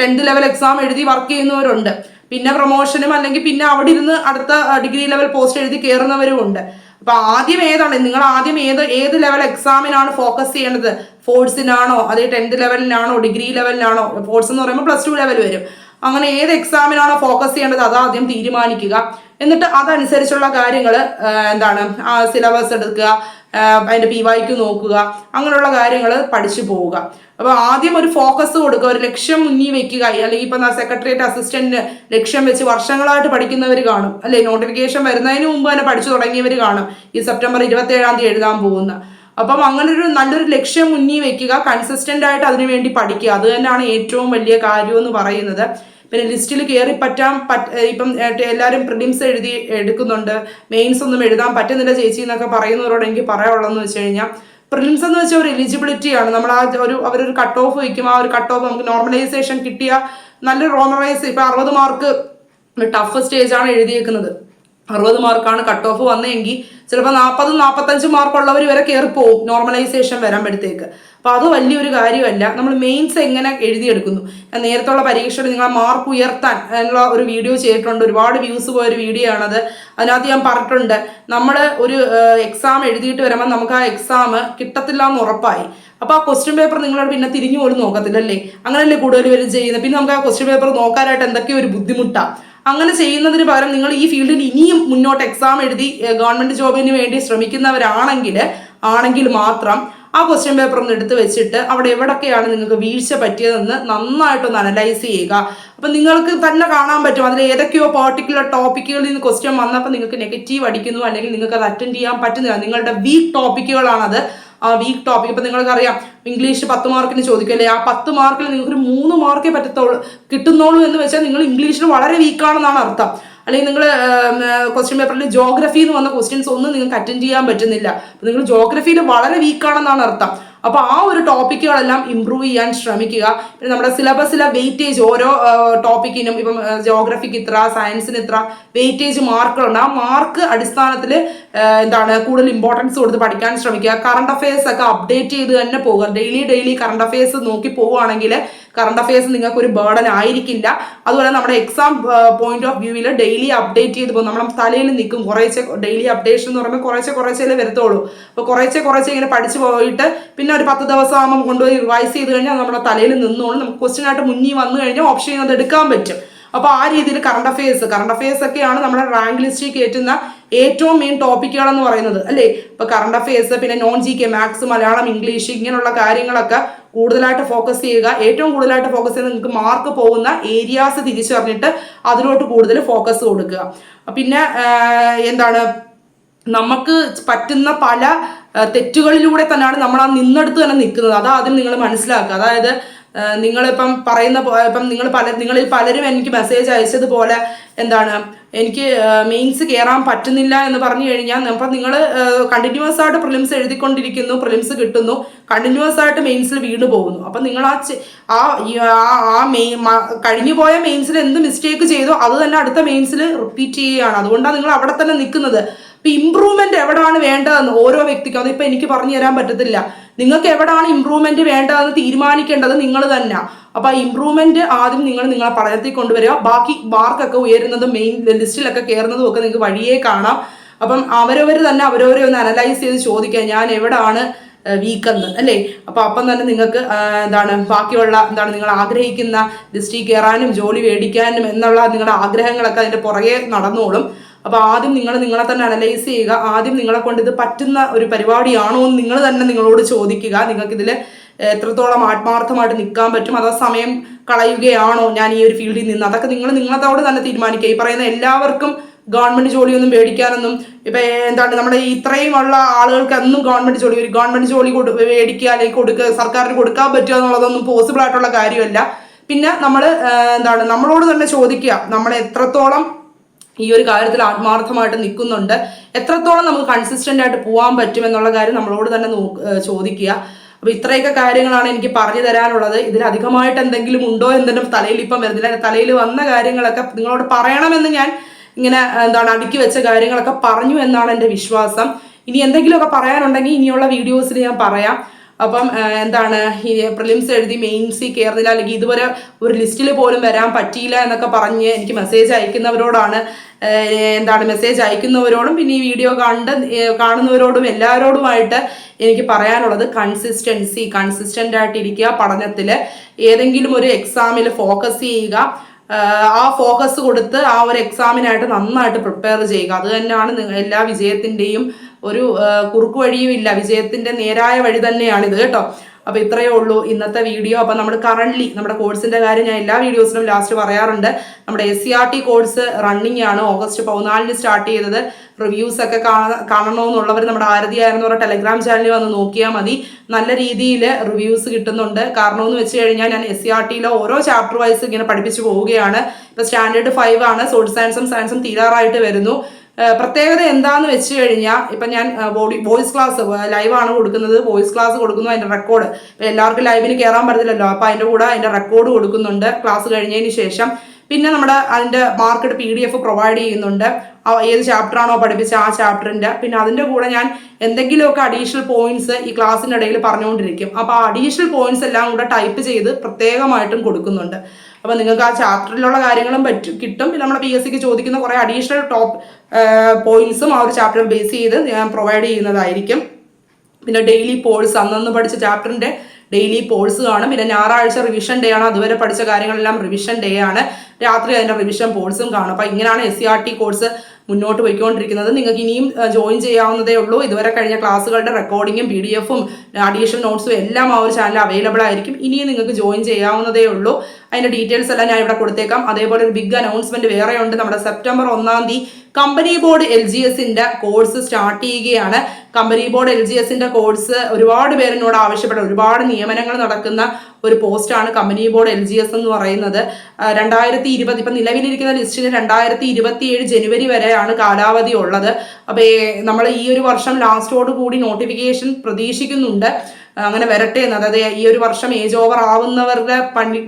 ടെൻത്ത് ലെവൽ എക്സാം എഴുതി വർക്ക് ചെയ്യുന്നവരുണ്ട്. പിന്നെ പ്രൊമോഷനും അല്ലെങ്കിൽ പിന്നെ അവിടെ ഇരുന്ന് അടുത്ത ഡിഗ്രി ലെവൽ പോസ്റ്റ് എഴുതി കയറുന്നവരും ഉണ്ട് അപ്പൊ ആദ്യം ഏതാണ്? നിങ്ങൾ ആദ്യം ഏത് ഏത് ലെവൽ എക്സാമിനാണ് ഫോക്കസ് ചെയ്യേണ്ടത്? ഫോഴ്സിനാണോ അതേ ടെൻത്ത് ലെവലിനാണോ ഡിഗ്രി ലെവലിനാണോ ഫോഴ്സ് എന്ന് പറയുമ്പോൾ പ്ലസ് ടു ലെവൽ വരും. അങ്ങനെ ഏത് എക്സാമിനാണോ ഫോക്കസ് ചെയ്യേണ്ടത് അതാദ്യം തീരുമാനിക്കുക. എന്നിട്ട് അതനുസരിച്ചുള്ള കാര്യങ്ങൾ എന്താണ് സിലബസ് എടുക്കുക. ആ, അതിന്റെ പി വൈക്ക് നോക്കുക അങ്ങനെയുള്ള കാര്യങ്ങൾ പഠിച്ചു പോവുക. അപ്പോൾ ആദ്യം ഒരു ഫോക്കസ് കൊടുക്കുക ഒരു ലക്ഷ്യം മുന്നിൽ വെക്കുക. അല്ലെങ്കിൽ ഇപ്പൊ സെക്രട്ടേറിയറ്റ് അസിസ്റ്റന്റ് ലക്ഷ്യം വെച്ച് വർഷങ്ങളായിട്ട് പഠിക്കുന്നവർ കാണും. അല്ലെ? നോട്ടിഫിക്കേഷൻ വരുന്നതിന് മുമ്പ് തന്നെ പഠിച്ചു തുടങ്ങിയവർ കാണും. ഈ സെപ്റ്റംബർ ഇരുപത്തി ഏഴാം തീയതി എഴുതാൻ പോകുന്ന. അപ്പം അങ്ങനെ ഒരു നല്ലൊരു ലക്ഷ്യം മുന്നിൽ വെക്കുക കൺസിസ്റ്റന്റ് ആയിട്ട് അതിനു വേണ്ടി പഠിക്കുക. അത് തന്നെയാണ് ഏറ്റവും വലിയ കാര്യം എന്ന് പറയുന്നത്. പിന്നെ ലിസ്റ്റിൽ കയറി പറ്റാൻ പറ്റ ഇപ്പം എല്ലാവരും പ്രിലിംസ് എഴുതി എടുക്കുന്നുണ്ട്. മെയിൻസ് ഒന്നും എഴുതാൻ പറ്റുന്നില്ല ചേച്ചി എന്നൊക്കെ പറയുന്നവരോട് എനിക്ക് പറയാനുള്ളതെന്ന് വെച്ച് കഴിഞ്ഞാൽ പ്രിലിംസ് എന്ന് വെച്ചാൽ ഒരു എലിജിബിലിറ്റിയാണ് നമ്മൾ ആ ഒരു അവരൊരു കട്ട് ഓഫ് വയ്ക്കും. ആ ഒരു കട്ട് ഓഫ് നമുക്ക് നോർമലൈസേഷൻ കിട്ടിയ നല്ലൊരു നോർമലൈസ് ഇപ്പം അറുപത് മാർക്ക് ടഫ് സ്റ്റേജാണ് എഴുതിയേക്കുന്നത്. അറുപത് മാർക്കാണ് കട്ട് ഓഫ് വന്നതെങ്കിൽ ചിലപ്പോൾ നാൽപ്പതും നാൽപ്പത്തഞ്ച് മാർക്ക് ഉള്ളവർ വരെ കയറിപ്പോവും നോർമലൈസേഷൻ വരുമ്പോഴത്തേക്ക്. അപ്പൊ അത് വലിയൊരു കാര്യമല്ല. നമ്മൾ മെയിൻസ് എങ്ങനെ എഴുതിയെടുക്കുന്നു? ഞാൻ നേരത്തുള്ള പരീക്ഷയിൽ നിങ്ങൾ മാർക്ക് ഉയർത്താൻ എന്നുള്ള ഒരു വീഡിയോ ചെയ്തിട്ടുണ്ട്. ഒരുപാട് വ്യൂസ് പോയ ഒരു വീഡിയോ ആണത്. അതിനകത്ത് ഞാൻ പറഞ്ഞിട്ടുണ്ട് നമ്മൾ ഒരു എക്സാം എഴുതിയിട്ട് വരുമ്പോൾ നമുക്ക് ആ എക്സാം കിട്ടത്തില്ല എന്ന് ഉറപ്പായി. അപ്പോൾ ആ ക്വസ്റ്റ്യൻ പേപ്പർ നിങ്ങളോട് പിന്നെ തിരിഞ്ഞു പോലും നോക്കത്തില്ലല്ലേ? അങ്ങനെയല്ലേ കൂടുതൽ പേരും ചെയ്യുന്നത്. പിന്നെ നമുക്ക് ആ ക്വസ്റ്റ്യൻ പേപ്പർ നോക്കാനായിട്ട് എന്തൊക്കെയോ ഒരു ബുദ്ധിമുട്ടാണ് അങ്ങനെ ചെയ്യുന്നതിന് പകരം നിങ്ങൾ ഈ ഫീൽഡിൽ ഇനിയും മുന്നോട്ട് എക്സാം എഴുതി ഗവൺമെന്റ് ജോബിന് വേണ്ടി ശ്രമിക്കുന്നവരാണെങ്കിൽ ആണെങ്കിൽ മാത്രം ആ ക്വസ്റ്റ്യൻ പേപ്പർ ഒന്ന് എടുത്ത് വെച്ചിട്ട് അവിടെ എവിടൊക്കെയാണ് നിങ്ങൾക്ക് വീഴ്ച പറ്റിയതെന്ന് നന്നായിട്ടൊന്ന് അനലൈസ് ചെയ്യുക. അപ്പം നിങ്ങൾക്ക് തന്നെ കാണാൻ പറ്റും അതിൽ ഏതൊക്കെയോ പർട്ടിക്കുലർ ടോപ്പിക്കുകളിൽ നിന്ന് ക്വസ്റ്റ്യൻ വന്നപ്പോൾ നിങ്ങൾക്ക് നെഗറ്റീവ് അടിക്കുന്നു അല്ലെങ്കിൽ നിങ്ങൾക്ക് അത് അറ്റൻഡ് ചെയ്യാൻ പറ്റുന്നില്ല. നിങ്ങളുടെ വീക്ക് ടോപ്പിക്കുകളാണത് വീക്ക് ടോപ്പിക് ഇപ്പം നിങ്ങൾക്കറിയാം. ഇംഗ്ലീഷ് പത്ത് മാർക്കിന് ചോദിക്കല്ലേ? ആ പത്ത് മാർക്കിൽ നിങ്ങൾക്ക് ഒരു മൂന്ന് മാർക്കേ പറ്റത്തുള്ളൂ കിട്ടുന്നുള്ളൂ എന്ന് വെച്ചാൽ നിങ്ങൾ ഇംഗ്ലീഷിൽ വളരെ വീക്കാണെന്നാണ് അർത്ഥം. അല്ലെങ്കിൽ നിങ്ങൾ ക്വസ്റ്റ്യൻ പേപ്പറിൽ ജോഗ്രഫി എന്ന് വന്ന ക്വസ്റ്റ്യൻസ് ഒന്നും നിങ്ങൾക്ക് അറ്റൻഡ് ചെയ്യാൻ പറ്റുന്നില്ല. അപ്പം നിങ്ങൾ ജോഗ്രഫിയിൽ വളരെ വീക്കാണെന്നാണ് അർത്ഥം. അപ്പോൾ ആ ഒരു ടോപ്പിക്കുകളെല്ലാം ഇമ്പ്രൂവ് ചെയ്യാൻ ശ്രമിക്കുക. പിന്നെ നമ്മുടെ സിലബസിലെ വെയിറ്റേജ് ഓരോ ടോപ്പിക്കിനും ഇപ്പം ജോഗ്രഫിക്ക് ഇത്ര സയൻസിന് ഇത്ര വെയിറ്റേജ് മാർക്കുകളുണ്ട് ആ മാർക്ക് അടിസ്ഥാനത്തിൽ എന്താണ് കൂടുതൽ ഇമ്പോർട്ടൻസ് കൊടുത്ത് പഠിക്കാൻ ശ്രമിക്കുക. കറണ്ട് അഫയേഴ്സ് ഒക്കെ അപ്ഡേറ്റ് ചെയ്ത് തന്നെ പോകുക. ഡെയിലി ഡെയിലി കറണ്ട് അഫയേഴ്സ് നോക്കി പോവുകയാണെങ്കിൽ കറണ്ട് അഫയേഴ്സ് നിങ്ങൾക്ക് ഒരു ബേർഡൻ ആയിരിക്കില്ല. അതുപോലെ നമ്മുടെ എക്സാം പോയിന്റ് ഓഫ് വ്യൂവിൽ ഡെയിലി അപ്ഡേറ്റ് ചെയ്ത് പോകും. നമ്മുടെ തലയിൽ നിൽക്കും. കുറേശ്ശെ ഡെയിലി അപ്ഡേഷൻ എന്ന് പറയുമ്പോൾ കുറേശ്ശെ കുറേശ്ശേ വരത്തുള്ളൂ. അപ്പോൾ കുറേശ്ശെ കുറേശ്ശെ ഇങ്ങനെ പഠിച്ചു പോയിട്ട് പിന്നെ ഒരു പത്ത് ദിവസം ആകുമ്പോൾ കൊണ്ടുപോയി റിവൈസ് ചെയ്ത് കഴിഞ്ഞാൽ നമ്മുടെ തലയിൽ നിന്നുകൊണ്ട് നമുക്ക് ക്വസ്റ്റ്യൻ ആയിട്ട് മുന്നിൽ വന്നു കഴിഞ്ഞാൽ ഓപ്ഷൻ അത് എടുക്കാൻ പറ്റും. അപ്പോൾ ആ രീതിയിൽ കറണ്ട് അഫയേഴ്സ് കറണ്ട് അഫയേഴ്സ് ഒക്കെയാണ് നമ്മുടെ റാങ്ക് ലിസ്റ്റിൽ കയറ്റുന്ന ഏറ്റവും മെയിൻ ടോപ്പിക്കുകളെന്ന് പറയുന്നത്. അല്ലേ? ഇപ്പൊ കറണ്ട് അഫയേഴ്സ് പിന്നെ non G K maths Malayalam English ഇങ്ങനെയുള്ള കാര്യങ്ങളൊക്കെ കൂടുതലായിട്ട് ഫോക്കസ് ചെയ്യുക. ഏറ്റവും കൂടുതലായിട്ട് ഫോക്കസ് ചെയ്ത് നിങ്ങൾക്ക് മാർക്ക് പോകുന്ന ഏരിയാസ് തിരിച്ചറിഞ്ഞിട്ട് അതിലോട്ട് കൂടുതൽ ഫോക്കസ് കൊടുക്കുക. പിന്നെ എന്താണ്? നമുക്ക് പറ്റുന്ന പല തെറ്റുകളിലൂടെ തന്നെയാണ് നമ്മൾ ആ നിന്നെടുത്ത് തന്നെ നിൽക്കുന്നത്. അതാദ്യം നിങ്ങൾ മനസ്സിലാക്കുക. അതായത് നിങ്ങളിപ്പം പറയുന്ന ഇപ്പം നിങ്ങൾ പല നിങ്ങളിൽ പലരും എനിക്ക് മെസ്സേജ് അയച്ചതുപോലെ എന്താണ് എനിക്ക് മെയിൻസ് കയറാൻ പറ്റുന്നില്ല എന്ന് പറഞ്ഞു കഴിഞ്ഞാൽ അപ്പം നിങ്ങൾ കണ്ടിന്യൂസ് ആയിട്ട് പ്രിലിംസ് എഴുതിക്കൊണ്ടിരിക്കുന്നു പ്രിലിംസ് കിട്ടുന്നു കണ്ടിന്യൂസ് ആയിട്ട് മെയിൻസിൽ വീണ് പോകുന്നു. അപ്പം നിങ്ങൾ ആ ആ ആ- ആ മെയിൻ കഴിഞ്ഞു പോയ മെയിൻസിൽ എന്ത് മിസ്റ്റേക്ക് ചെയ്തോ അത് തന്നെ അടുത്ത മെയിൻസിൽ റിപ്പീറ്റ് ചെയ്യുകയാണ്. അതുകൊണ്ടാണ് നിങ്ങൾ അവിടെ തന്നെ നിൽക്കുന്നത്. ഇപ്പം ഇമ്പ്രൂവ്മെന്റ് എവിടെയാണ് വേണ്ടതെന്ന് ഓരോ വ്യക്തിക്കും അതിപ്പോൾ എനിക്ക് പറഞ്ഞു തരാൻ പറ്റത്തില്ല. നിങ്ങൾക്ക് എവിടെയാണ് ഇമ്പ്രൂവ്മെന്റ് വേണ്ടതെന്ന് തീരുമാനിക്കേണ്ടത് നിങ്ങൾ തന്നെ. അപ്പൊ ഇമ്പ്രൂവ്മെന്റ് ആദ്യം നിങ്ങൾ നിങ്ങളെ പഠനത്തിൽ കൊണ്ടുവരിക. ബാക്കി മാർക്കൊക്കെ ഉയരുന്നതും മെയിൻ ലിസ്റ്റിലൊക്കെ കയറുന്നതും ഒക്കെ നിങ്ങൾക്ക് വഴിയേ കാണാം. അപ്പം അവരവർ തന്നെ അവരവരെ ഒന്ന് അനലൈസ് ചെയ്ത് ചോദിക്കുക ഞാൻ എവിടെയാണ് വീക്കെന്ന്. അല്ലേ? അപ്പൊ അപ്പം തന്നെ നിങ്ങൾക്ക് എന്താണ് ബാക്കിയുള്ള എന്താണ് നിങ്ങൾ ആഗ്രഹിക്കുന്ന ലിസ്റ്റിൽ കയറാനും ജോലി മേടിക്കാനും എന്നുള്ള നിങ്ങളുടെ ആഗ്രഹങ്ങളൊക്കെ അതിന്റെ പുറകെ നടന്നോളും. അപ്പൊ ആദ്യം നിങ്ങൾ നിങ്ങളെ തന്നെ അനലൈസ് ചെയ്യുക. ആദ്യം നിങ്ങളെ കൊണ്ട് ഇത് പറ്റുന്ന ഒരു പരിപാടിയാണോ എന്ന് നിങ്ങൾ തന്നെ നിങ്ങളോട് ചോദിക്കുക. നിങ്ങൾക്ക് ഇതിൽ എത്രത്തോളം ആത്മാർത്ഥമായിട്ട് നിൽക്കാൻ പറ്റും അതോ സമയം കളയുകയാണോ ഞാൻ ഈ ഒരു ഫീൽഡിൽ നിന്ന്? അതൊക്കെ നിങ്ങൾ നിങ്ങളതോട് തന്നെ തീരുമാനിക്കുക. ഈ പറയുന്ന എല്ലാവർക്കും ഗവൺമെന്റ് ജോലിയൊന്നും മേടിക്കാനൊന്നും ഇപ്പൊ എന്താണ് നമ്മുടെ ഇത്രയും ഉള്ള ആളുകൾക്ക് അന്നും ഗവൺമെന്റ് ജോലി ഒരു ഗവൺമെന്റ് ജോലി മേടിക്കുക അല്ലെങ്കിൽ കൊടുക്കുക സർക്കാരിന് കൊടുക്കാൻ പറ്റുക എന്നുള്ളതൊന്നും പോസിബിൾ ആയിട്ടുള്ള കാര്യമല്ല. പിന്നെ നമ്മൾ എന്താണ് നമ്മളോട് തന്നെ ചോദിക്കുക. നമ്മൾ എത്രത്തോളം ഈ ഒരു കാര്യത്തിൽ ആത്മാർത്ഥമായിട്ട് നിൽക്കുന്നുണ്ട്. എത്രത്തോളം നമുക്ക് കൺസിസ്റ്റന്റ് ആയിട്ട് പോകാൻ പറ്റും എന്നുള്ള കാര്യം നമ്മളോട് തന്നെ ചോദിക്കുക. അപ്പൊ ഇത്രയൊക്കെ കാര്യങ്ങളാണ് എനിക്ക് പറഞ്ഞു തരാനുള്ളത്. ഇതിലധികമായിട്ട് എന്തെങ്കിലും ഉണ്ടോ എന്തെങ്കിലും തലയിൽ ഇപ്പം വരുന്നില്ല. തലയിൽ വന്ന കാര്യങ്ങളൊക്കെ നിങ്ങളോട് പറയണമെന്ന് ഞാൻ ഇങ്ങനെ എന്താണ് അടുക്കി വെച്ച കാര്യങ്ങളൊക്കെ പറഞ്ഞു എന്നാണ് എന്റെ വിശ്വാസം. ഇനി എന്തെങ്കിലുമൊക്കെ പറയാനുണ്ടെങ്കിൽ ഇനിയുള്ള വീഡിയോസിൽ ഞാൻ പറയാം. അപ്പം എന്താണ് ഈ പ്രിലിംസ് എഴുതി മെയിൻസിൽ കയറുന്നില്ല അല്ലെങ്കിൽ ഇതുവരെ ഒരു ലിസ്റ്റിൽ പോലും വരാൻ പറ്റിയില്ല എന്നൊക്കെ പറഞ്ഞ് എനിക്ക് മെസ്സേജ് അയക്കുന്നവരോടാണ് എന്താണ് മെസ്സേജ് അയക്കുന്നവരോടും പിന്നെ ഈ വീഡിയോ കണ്ട് കാണുന്നവരോടും എല്ലാവരോടുമായിട്ട് എനിക്ക് പറയാനുള്ളത് കൺസിസ്റ്റൻസി കൺസിസ്റ്റന്റ് ആയിട്ടിരിക്കുക പഠനത്തിൽ. ഏതെങ്കിലും ഒരു എക്സാമിൽ ഫോക്കസ് ചെയ്യുക. ആ ഫോക്കസ് കൊടുത്ത് ആ ഒരു എക്സാമിനായിട്ട് നന്നായിട്ട് പ്രിപ്പയർ ചെയ്യുക. അത് തന്നെയാണ് എല്ലാ വിജയത്തിന്റെയും ഒരു കുറുക്കു വഴിയും ഇല്ല. വിജയത്തിന്റെ നേരായ വഴി തന്നെയാണിത് കേട്ടോ. അപ്പൊ ഇത്രയേ ഉള്ളൂ ഇന്നത്തെ വീഡിയോ. അപ്പൊ നമ്മൾ കറണ്ട്ലി നമ്മുടെ കോഴ്സിന്റെ കാര്യം ഞാൻ എല്ലാ വീഡിയോസിനും ലാസ്റ്റ് പറയാറുണ്ട്. നമ്മുടെ S C R T course running ആണ്. ഓഗസ്റ്റ് പതിനാലിന് സ്റ്റാർട്ട് ചെയ്തത്. റിവ്യൂസ് ഒക്കെ കാണ- കാണണമെന്നുള്ളവർ നമ്മുടെ ആരതി ആയിരുന്നു പറഞ്ഞ ടെലഗ്രാം ചാനലിൽ വന്ന് നോക്കിയാൽ മതി. നല്ല രീതിയിൽ റിവ്യൂസ് കിട്ടുന്നുണ്ട്. കാരണം എന്ന് വെച്ച് കഴിഞ്ഞാൽ ഞാൻ എസ് സി ആർ ടിയിലെ ഓരോ ചാപ്റ്റർ വൈസ് ഇങ്ങനെ പഠിപ്പിച്ചു പോവുകയാണ്. ഇപ്പൊ സ്റ്റാൻഡേർഡ് ഫൈവ് ആണ്. സോഷ്യൽ സയൻസും സയൻസും തീരാറായിട്ട് വരുന്നു. പ്രത്യേകത എന്താന്ന് വെച്ച് കഴിഞ്ഞാൽ ഇപ്പം ഞാൻ ബോഡി വോയിസ് ക്ലാസ് ലൈവാണ് കൊടുക്കുന്നത്. വോയിസ് ക്ലാസ് കൊടുക്കുന്നു അതിന്റെ റെക്കോർഡ്. എല്ലാവർക്കും ലൈവിന് കയറാൻ പറ്റില്ലല്ലോ അപ്പം അതിന്റെ കൂടെ അതിന്റെ റെക്കോർഡ് കൊടുക്കുന്നുണ്ട്. ക്ലാസ് കഴിഞ്ഞതിന് ശേഷം പിന്നെ നമ്മുടെ അതിന്റെ market P D F provide ചെയ്യുന്നുണ്ട് ഏത് ചാപ്റ്റർ ആണോ പഠിപ്പിച്ച ആ ചാപ്റ്ററിന്റെ പിന്നെ അതിന്റെ കൂടെ ഞാൻ എന്തെങ്കിലുമൊക്കെ അഡീഷണൽ പോയിന്റ്സ് ഈ ക്ലാസ്സിന്റെ ഇടയിൽ പറഞ്ഞുകൊണ്ടിരിക്കും. അപ്പോൾ ആ അഡീഷണൽ പോയിന്റ്സ് എല്ലാം കൂടെ ടൈപ്പ് ചെയ്ത് പ്രത്യേകമായിട്ടും കൊടുക്കുന്നുണ്ട്. അപ്പോൾ നിങ്ങൾക്ക് ആ ചാപ്റ്ററിലുള്ള കാര്യങ്ങളും പറ്റും കിട്ടും. പിന്നെ നമ്മുടെ പി എസ് സിക്ക് ചോദിക്കുന്ന കുറേ അഡീഷണൽ ടോപ്പ് പോയിന്റ്സും ആ ഒരു ചാപ്റ്റർ ബേസ് ചെയ്ത് ഞാൻ പ്രൊവൈഡ് ചെയ്യുന്നതായിരിക്കും. പിന്നെ ഡെയിലി പോഴ്സ് അന്നന്ന് പഠിച്ച ചാപ്റ്ററിന്റെ ഡെയിലി പോൾസ് കാണും. പിന്നെ ഞായറാഴ്ച റിവിഷൻ ഡേ ആണ്. അതുവരെ പഠിച്ച കാര്യങ്ങളെല്ലാം റിവിഷൻ ഡേ ആണ്. രാത്രി അതിന്റെ റിവിഷൻ പോൾസും കാണും. അപ്പോൾ ഇങ്ങനെയാണ് S C R T course മുന്നോട്ട് പോയിക്കൊണ്ടിരിക്കുന്നത്. നിങ്ങൾക്ക് ഇനിയും ജോയിൻ ചെയ്യാവുന്നതേ ഉള്ളൂ. ഇതുവരെ കഴിഞ്ഞ ക്ലാസ്സുകളുടെ റെക്കോർഡിങ്ങും പി ഡി എഫും അഡീഷണൽ നോട്ട്സും എല്ലാം ആ ഒരു ചാനൽ അവൈലബിൾ ആയിരിക്കും. ഇനിയും നിങ്ങൾക്ക് ജോയിൻ ചെയ്യാവുന്നതേ ഉള്ളൂ. അതിന്റെ ഡീറ്റെയിൽസ് എല്ലാം ഞാൻ ഇവിടെ കൊടുത്തേക്കാം. അതേപോലെ ഒരു ബിഗ് അനൗൺസ്മെന്റ് വേറെ ഉണ്ട്. നമ്മുടെ സെപ്റ്റംബർ ഒന്നാം തീയതി കമ്പനി ബോർഡ് എൽ ജി എസിന്റെ കോഴ്സ് സ്റ്റാർട്ട് ചെയ്യുകയാണ്. കമ്പനി ബോർഡ് എൽ ജി എസിന്റെ കോഴ്സ് ഒരുപാട് പേരിനോട് ആവശ്യപ്പെട്ട ഒരുപാട് നിയമനങ്ങൾ നടക്കുന്ന ഒരു പോസ്റ്റാണ് company board L G S എന്ന് പറയുന്നത്. രണ്ടായിരത്തി ഇരുപത് ഇപ്പം നിലവിലിരിക്കുന്ന ലിസ്റ്റിന് രണ്ടായിരത്തി ഇരുപത്തി ഏഴ് ജനുവരി വരെയാണ് കാലാവധി ഉള്ളത്. അപ്പോൾ നമ്മൾ ഈ ഒരു വർഷം ലാസ്റ്റോട് കൂടി നോട്ടിഫിക്കേഷൻ പ്രതീക്ഷിക്കുന്നുണ്ട്. അങ്ങനെ വരട്ടെ എന്ന്. അതായത് ഈ ഒരു വർഷം ഏജ് ഓവർ ആവുന്നവരുടെ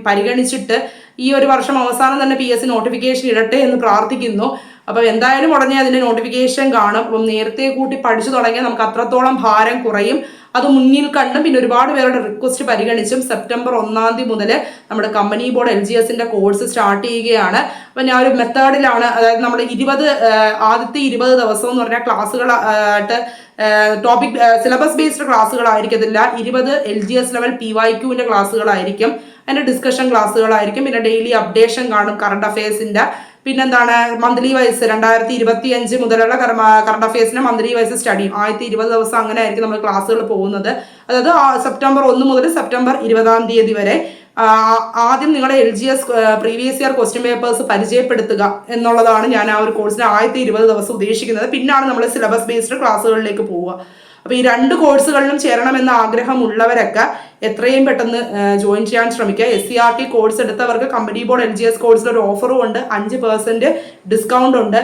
പരിഗണിച്ചിട്ട് ഈ ഒരു വർഷം അവസാനം തന്നെ പി എസ് സി നോട്ടിഫിക്കേഷൻ ഇടട്ടെ എന്ന് പ്രാർത്ഥിക്കുന്നു. അപ്പോൾ എന്തായാലും ഉടനെ അതിന്റെ നോട്ടിഫിക്കേഷൻ കാണും. അപ്പം നേരത്തെ കൂട്ടി പഠിച്ചു തുടങ്ങിയാൽ നമുക്ക് അത്രത്തോളം ഭാരം കുറയും. അത് മുന്നിൽ കണ്ടും പിന്നെ ഒരുപാട് പേരുടെ റിക്വസ്റ്റ് പരിഗണിച്ചും സെപ്റ്റംബർ ഒന്നാം തീയതി മുതൽ നമ്മുടെ കമ്പനി ബോർഡ് എൽ ജി എസിന്റെ കോഴ്സ് സ്റ്റാർട്ട് ചെയ്യുകയാണ്. അപ്പം ഞാൻ ഒരു മെത്തേഡിലാണ് അതായത് നമ്മൾ ഇരുപത് ആദ്യത്തെ ഇരുപത് ദിവസം എന്ന് പറഞ്ഞാൽ ക്ലാസ്സുകളായിട്ട് ടോപ്പിക് സിലബസ് ബേസ്ഡ് ക്ലാസ്സുകളായിരിക്കത്തില്ല. ഇരുപത് L G S level P Y ക്യൂവിന്റെ ക്ലാസ്സുകളായിരിക്കും. അതിന്റെ ഡിസ്കഷൻ ക്ലാസ്സുകളായിരിക്കും. പിന്നെ ഡെയിലി അപ്ഡേഷൻ കാണും കറണ്ട് അഫയേഴ്സിന്റെ പിന്നെന്താണ്? മന്ത്ലി വൈസ് രണ്ടായിരത്തി ഇരുപത്തി അഞ്ച് മുതലുള്ള കറണ്ട് അഫയേഴ്സിന് മന്ത്ലി വൈസ് സ്റ്റഡി ആയിരത്തി ഇരുപത് ദിവസം അങ്ങനെ ആയിരിക്കും നമ്മൾ ക്ലാസ്സുകൾ പോകുന്നത്. അതായത് സെപ്റ്റംബർ ഒന്ന് മുതൽ സെപ്റ്റംബർ ഇരുപതാം തീയതി വരെ ആദ്യം നിങ്ങളെ L G S previous year question papers പരിചയപ്പെടുത്തുക എന്നുള്ളതാണ് ഞാൻ ആ ഒരു കോഴ്സിന് ആയിരത്തി ഇരുപത് ദിവസം ഉദ്ദേശിക്കുന്നത്. പിന്നാണ് നമ്മൾ സിലബസ് ബേസ്ഡ് ക്ലാസ്സുകളിലേക്ക് പോവുക. അപ്പോൾ ഈ രണ്ട് കോഴ്സുകളിലും ചേരണമെന്ന ആഗ്രഹം ഉള്ളവരൊക്കെ എത്രയും പെട്ടെന്ന് ജോയിൻ ചെയ്യാൻ ശ്രമിക്കുക. S C R T course എടുത്തവർക്ക് company board L G S കോഴ്സിൽ ഒരു ഓഫറും ഉണ്ട്. അഞ്ച് പെർസെന്റ് ഡിസ്കൗണ്ട് ഉണ്ട്.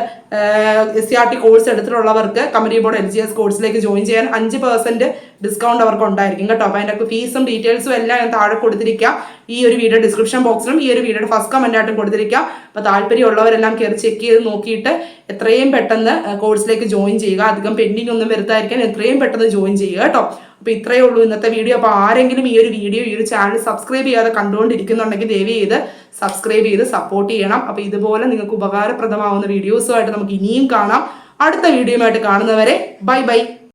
S C R T course എടുത്തിട്ടുള്ളവർക്ക് company board L G S കോഴ്സിലേക്ക് ജോയിൻ ചെയ്യാൻ അഞ്ച് പെർസെന്റ് ഡിസ്കൗണ്ട് അവർക്ക് ഉണ്ടായിരിക്കും കേട്ടോ. അപ്പോൾ അതിന്റെ ഫീസും ഡീറ്റെയിൽസും എല്ലാം ഞാൻ താഴെ കൊടുത്തിരിക്കാം. ഈ ഒരു വീഡിയോ ഡിസ്ക്രിപ്ഷൻ ബോക്സിലും ഈ ഒരു വീഡിയോയുടെ ഫസ്റ്റ് കമന്റ് ആയിട്ടും കൊടുത്തിരിക്കാം. അപ്പോൾ താല്പര്യമുള്ളവരെല്ലാം കയറി ചെക്ക് ചെയ്ത് നോക്കിയിട്ട് എത്രയും പെട്ടെന്ന് കോഴ്സിലേക്ക് ജോയിൻ ചെയ്യുക. അധികം പെൻഡിങ് ഒന്നും വരുത്താതിരിക്കാൻ എത്രയും പെട്ടെന്ന് ജോയിൻ ചെയ്യുക കേട്ടോ. അപ്പോൾ ഇത്രയേ ഉള്ളൂ ഇന്നത്തെ വീഡിയോ അപ്പോൾ ആരെങ്കിലും ഈ ഒരു വീഡിയോ ഈ ഒരു ചാനൽ സബ്സ്ക്രൈബ് ചെയ്യാതെ കണ്ടുകൊണ്ടിരിക്കുന്നുണ്ടെങ്കിൽ ദയവ് ചെയ്ത് സബ്സ്ക്രൈബ് ചെയ്ത് സപ്പോർട്ട് ചെയ്യണം. അപ്പോൾ ഇതുപോലെ നിങ്ങൾക്ക് ഉപകാരപ്രദമാവുന്ന വീഡിയോസുമായിട്ട് നമുക്ക് ഇനിയും കാണാം. അടുത്ത വീഡിയോ വീഡിയോയുമായിട്ട് കാണുന്നവരെ ബൈ ബൈ